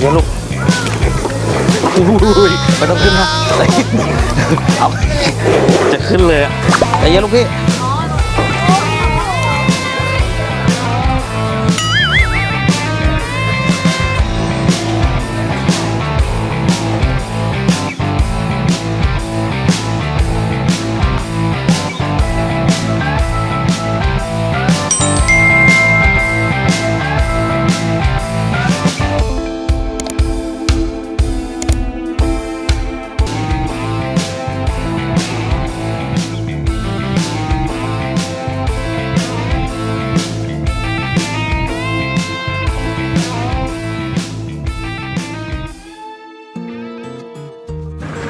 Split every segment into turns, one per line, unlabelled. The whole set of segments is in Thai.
เยอะลูกอุ้ยไม่ต้องขึ้นนะเอาจะขึ้นเลยอะใจเย็นลูกพี่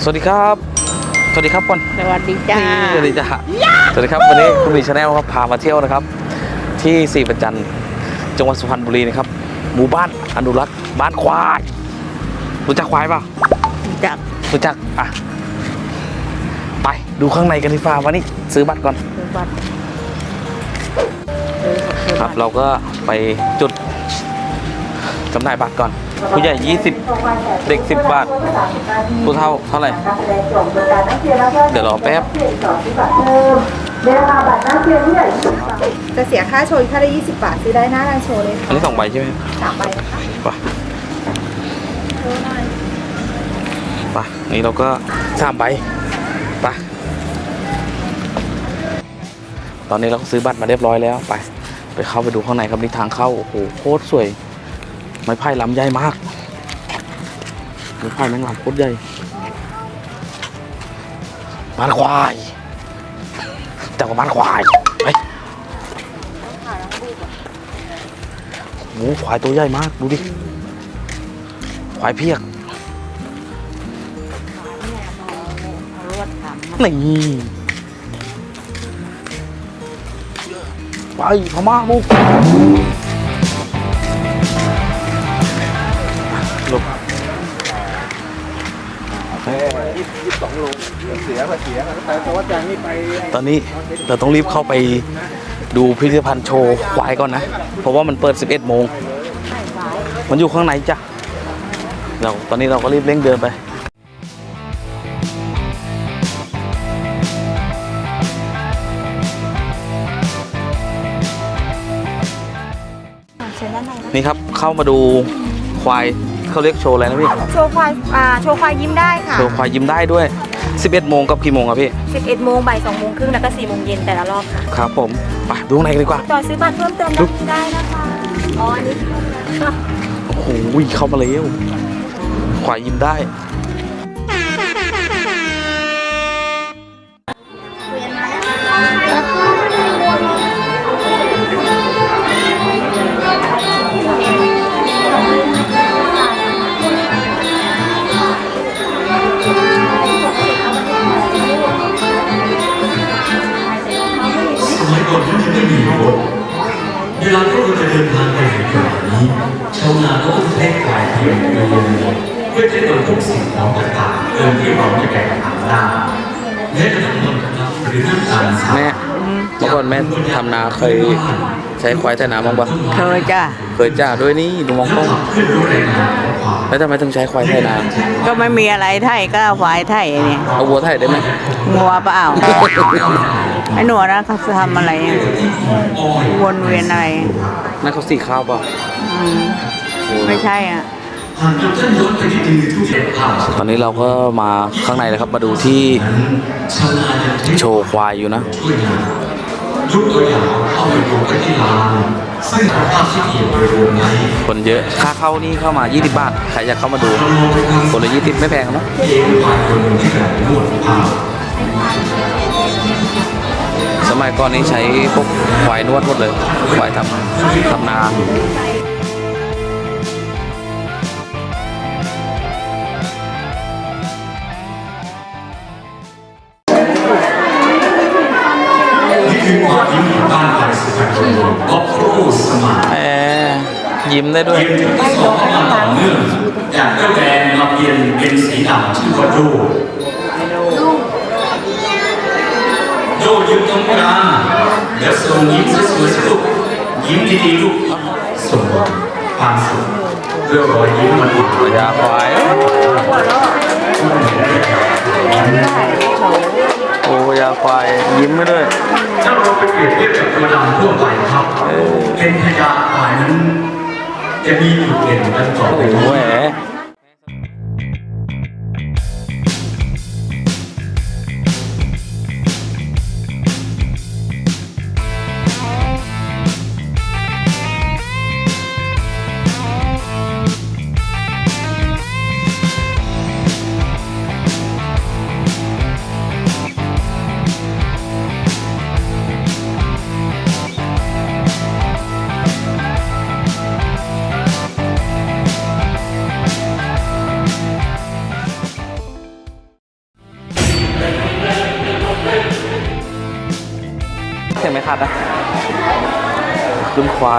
สวัสดีครับ สวัสดีครับก่อน
สวัสดีจ้า
สวัสดีจ้าสวัสดีครับวันนี้คุณมีชาแนลครับพามาเที่ยวนะครับ ที่สี่ประจันจังหวัดสุพรรณบุรีนะครับ หมู่บ้านอนุรักษ์บ้านควายรู้จักควายเปล่า
จาก
รู้จักอะไปดูข้างในกันดีฟ้าวันนี้ซื้อบัตรก่อน
ซื้อบัตร
ครับเราก็ไปจุดจำหน่ายบัตรก่อน ผู้ใหญ่ 20 เด็ก 10 บาทผู้เท่าเท่าไหร่ เดี๋ยวรอแป๊บ
ในราคาบัตรนักเรียนผู้ใหญ่20บาท
จะเสียค่าโชว์ค่าได้ 20 บาทซื้อได้หน้าร้านโชว์เลย
อั
ค่ะ
นนี้สองใบใช่ไหม
สามใบนะคะ
ไปไปนี่เราก็สามใบไปตอนนี้เราก็ซื้อบัตรมาเรียบร้อยแล้วไป ไปเข้าไปดูข้างในครับนี่ทางเข้าโอ้โหโคตรสวย ไม้ไผ่ลำใหญ่มากไม้ไผ่แมงลำโคตรใหญ่บ้านควายจังหวัดบ้านควายไปโอ้ควายตัวใหญ่มาก ดูดิ ควายเพียกนี่ไปพม่าบุก ตอนนี้เราต้องรีบเข้าไปดูพิพิธภัณฑ์โชว์ควายก่อนนะ เพราะว่ามันเปิด 11 โมง มันอยู่ข้างในจ้ะเราตอนนี้เราก็รีบเร่งเดินไป
นี่
ครับเข้ามาดูควาย เขาเรียกโชว์อะไรนะพี่
โชว์ควายอ่าโชว์ควายยิ้มได้ค่ะ
โชว์ควายยิ้มได้ด้วย 11 โมงกับกี่โมงครับพี่
11โมงบ่าย2โมงครึ่งแล้วก็4โมงเย็นแต่ละรอบค่ะ
ครับผมไปดูข้างในกันดีกว่า
จอยซื้อบัตรเพิ่มเติมได้ได้นะคะอ๋ออันนี้
โอ้โหเข้ามาแล้วควายยิ้มได้
ทำ
นาเคยใช้ควายไถนาบ้างปะ
เคยจ้า
เคยจ้าด้วยนี่ดูมองกล้อง
เพื่อรู้แรงงานของควาย
แล้วทำไมต้องใช้ควายไถนา
ก็ไม่มีอะไรไทยก็ควายไทยเนี่ย
เอาวัวไถได้ไหม
งัวเปล่าไอ้หนูนะเขาทำอะไรอะวนเวียนอะไร
นั่นเขาสีข้าวเปล่า
อืมไม่ใช่อะ
หากเราท่านย้อนไปที่ดินทุกอย่างภาพ
ตอนนี้เราก็มาข้างในแล้วครับมาดูที่
ชาวนายังใช้
โชว์ควายอยู่นะ
ช่วยงานยกตัวอย่างเอาไปดูกันที่ลานซึ่งภาพที่เกี่ยวไปรวมใน
คนเยอะค่าเข้านี่เข้ามา 20 บาท ใครอยากเข้ามาดู
เรามองไปทาง
คนละ 20 ไม่แพงนะ
เองผ่านคนหนึ่งที่กำลังนวดผ้า
สมัยก่อนนี้ใช้พวกควายนวดหมดเลยควายทำทำนา
ยิ้มได้
ด้วย
เรียนถึงที่สองมาต่อเนื่องจากเจ้าแดงมาเปลี่ยนเป็นสีดำชื่อว่าโดโดยืนตรงกลางแล้วส่งยิ้มสวยๆสิลูกยิ้มดีๆลูกส่งความสุข
พื่อรอยยิ้มมันอุ่น
พญาควายโอ้พญาควายยิ้มไม่ด้วย
ถ้าเราไปเปรียบเทียบกับตัวดำทั่วไปครับ เป็นพญาควายนั้น จะมีจุดเด่นดังสอง
โอ้
นี้
แห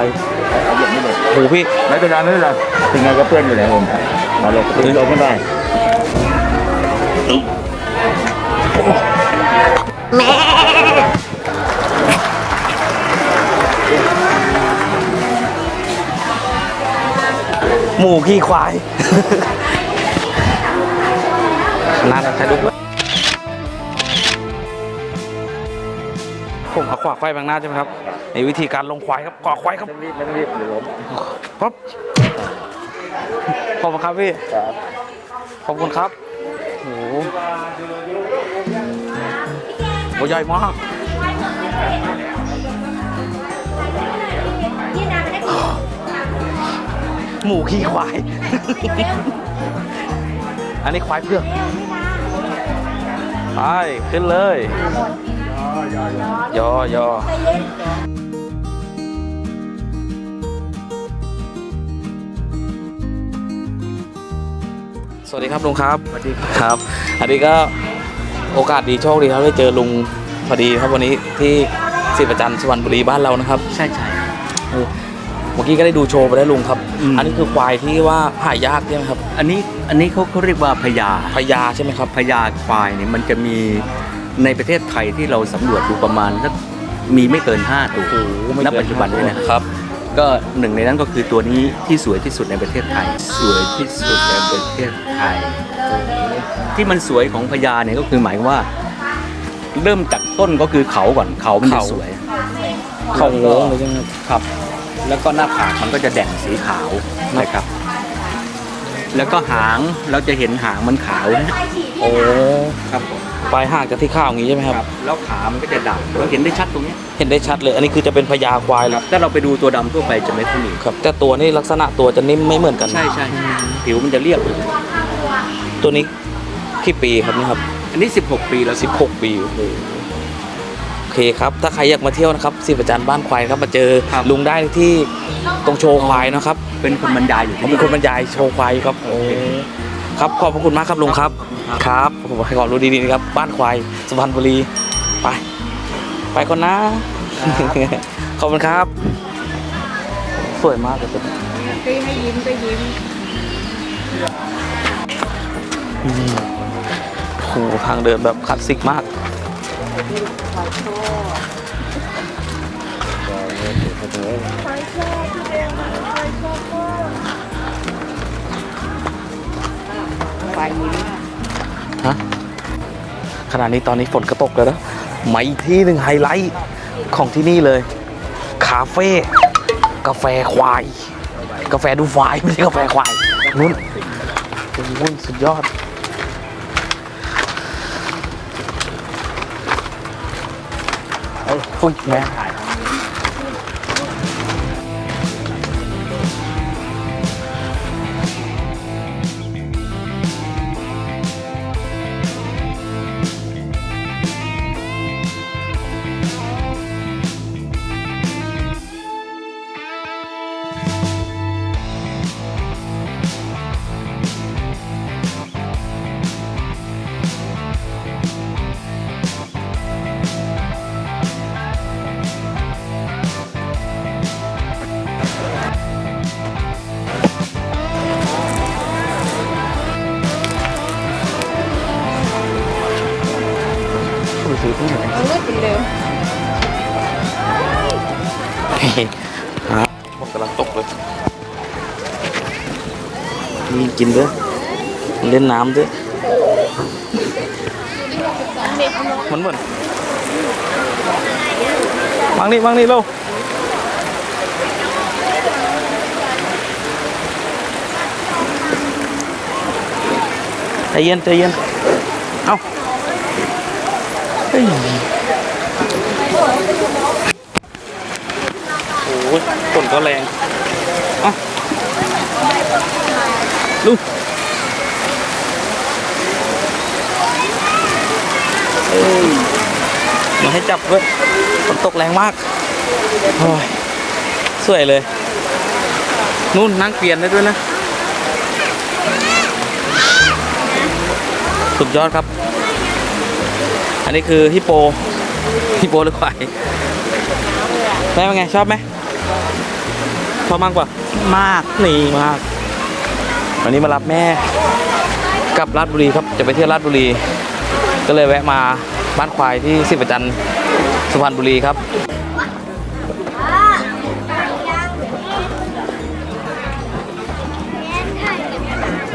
ขึ้นควายโอ้โหพี่
ไม่เป็นไรไม่เป็นไรถึงไงก็เพื่อนอยู่ในผมมาลงถึงลงไม่ได้
หมูขี้ควายน่าจะใช้ดุก ผมเอาขวาควายบางหน้าใช่ไหมครับในวิธีการลงควายครับขวาควายครับ
รีบไม่ต้องรีบเดี๋ยวล้ม
ครับขอบคุณครับพี่ขอบคุณครับโอ้โหโอ้ใหญ่มากหมูขี้ควาย อันนี้ควายเผือกไปขึ้นเลย ยอยอสวัสดีครับลุงครับ สวัสดีครับ อันนี้ก็โอกาสดีโชคดีครับได้เจอลุงพอดีครับวันนี้ที่ศิประจันทร์สุวรรณบุรีบ้านเรานะครับ
ใช่ใช่
เออเมื่อกี้ก็ได้ดูโชว์ไปแล้วลุงครับ
อืม
อันนี้คือควายที่ว่าหายากใช่ไหมครับ
อันนี้อันนี้เขาเขาเรียกว่าพญา
พญาใช่ไหมครับ
พญาควายเนี่ยมันจะมี ในประเทศไทยที่เราสำรวจดูประมาณสักมีไม่เกิน 5 ตัว
โอ้โหไม่
ณ
เกิน
ปัจจุบันนี้นะ
ครับ
ก็หนึ่งในนั้นก็คือตัวนี้ที่สวยที่สุดในประเทศไทย สวยที่สุดในประเทศไทย ที่มันสวยของพญาเนี่ยก็คือหมายความว่า เริ่มจากต้นก็คือเขาก่อนเขามันจะ
เขา
สวย
เขาโง่เลยใช่ไหมครับ
ครับ แล้วก็หน้าผากมันก็จะแด่งสีขาวนะครับ แล้วก็หางเราจะเห็นหางมันขาวนะ
โอ้
ครับผม
ปลายห่างจากที่ข้าวอย่างนี้ใช่ไหมครับ
แล้วขามันก็จะดำเราเห็นได้ชัดตรงเนี้ย
เห็นได้ชัดเลย อันนี้คือจะเป็นพญาควายแล้ว
ถ้าเราไปดูตัวดำทั่วไปจะไม่ค่อยมี
ครับ แต่ตัวนี้ลักษณะตัวจะนิ่มไม่เหมือนกัน
ใช่ใช่ผิวมันจะเรียบ
ตัวนี้กี่ปีครับนี่ครับ
อันนี้ 16 ปีแล้ว
16 ปีโอ้โหโอ เคครับ ถ้าใครอยากมาเที่ยวนะครับสิประจันบ้านควายครับมาเจอลุงได้ที่ตรงโชว์ควายนะครับ
เป็นคนบรรยายอยู่
ผม
ที่
เป็นคนบรรยายโชว์ควายครับโอ้ครับขอบพระคุณมากครับลุงครับครับผมให้ความรู้ดีๆนะครับ บ้านควายสุพรรณบุรีไป ไปคนนะขอบคุณครับ สวยมากเลยตัวนี้
ตีให้ยิ้มก็ยิ้ม
โอ้โหทางเดินแบบคลาสสิกมาก
ควายยิ้ม
ฮะขณะนี้ตอนนี้ฝนก็ตกแล้วนะมาอีกที่หนึ่งไฮไลท์ของที่นี่เลย คาเฟ่กาแฟควาย กาแฟดูควายไม่ใช่กาแฟควายนุ่นโอ้โหสุดยอด เอ้ยแม่ ซื้อที่ไหน
มันมืดเป็นเดิม
ฮะผมกำลังตกเลยนี่กินด้วยเล่นน้ำด้วยมันเหมือนวางนี่วางนี่เร็วใจเย็นใจเย็น เอาเฮ้ย โอ้ยฝนก็แรงเอาลูกเอ้ยมาให้จับด้ยฝนตกแรงมากโอ้ยสวยเลย นู่นนั่งเปลี่ยนได้ด้วยนะ สุดยอดครับ อันนี้คือฮิปโปฮิปโปหรือควายแม่เป็นไงชอบไหมชอบมากกว่า
มาก
นี่มาก วันนี้มารับแม่กลับราชบุรีครับจะไปเที่ยวราชบุรี ก็เลยแวะมาบ้านควายที่สิบประจันทร์สุพรรณบุรีครับ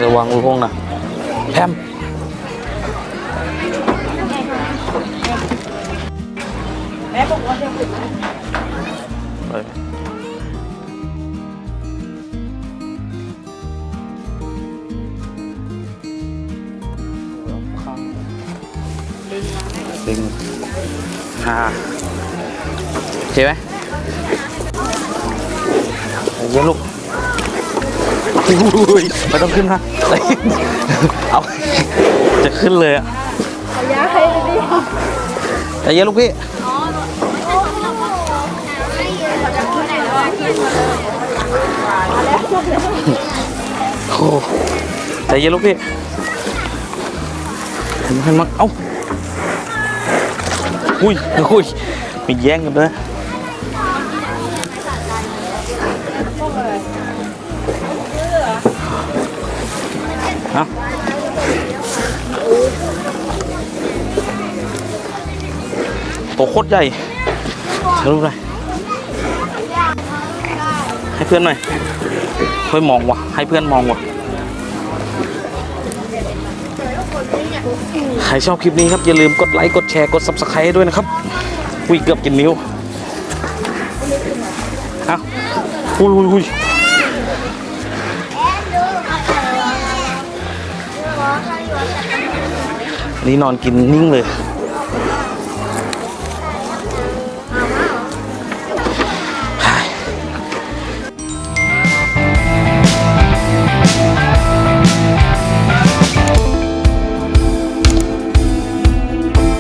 ระวังลูกพงนะแพม ไปดึงห้าโอเคไหมเยอะลูกอุ้ยไม่ต้องขึ้นนะเอาจะขึ้นเลยอะแต่เย็นลูกพี่ โอ้ใจเย็นลูกพี่เห็นมันมาเอ้าอุ้ยอุ้ยมีแย่งกันด้วยเอาตัวโคตรใหญ่เดี๋ยวรูปอะไรให้เพื่อนหน่อย เพื่อนมองว่ะให้เพื่อนมองว่ะใครชอบคลิปนี้ครับ อย่าลืมกดไลค์ กดแชร์ กด subscribe ด้วยนะครับอุ้ยเกือบกินนิ้วเอาอุ้ยอุ้ยอุ้ยนี่นอนกินนิ่งเลย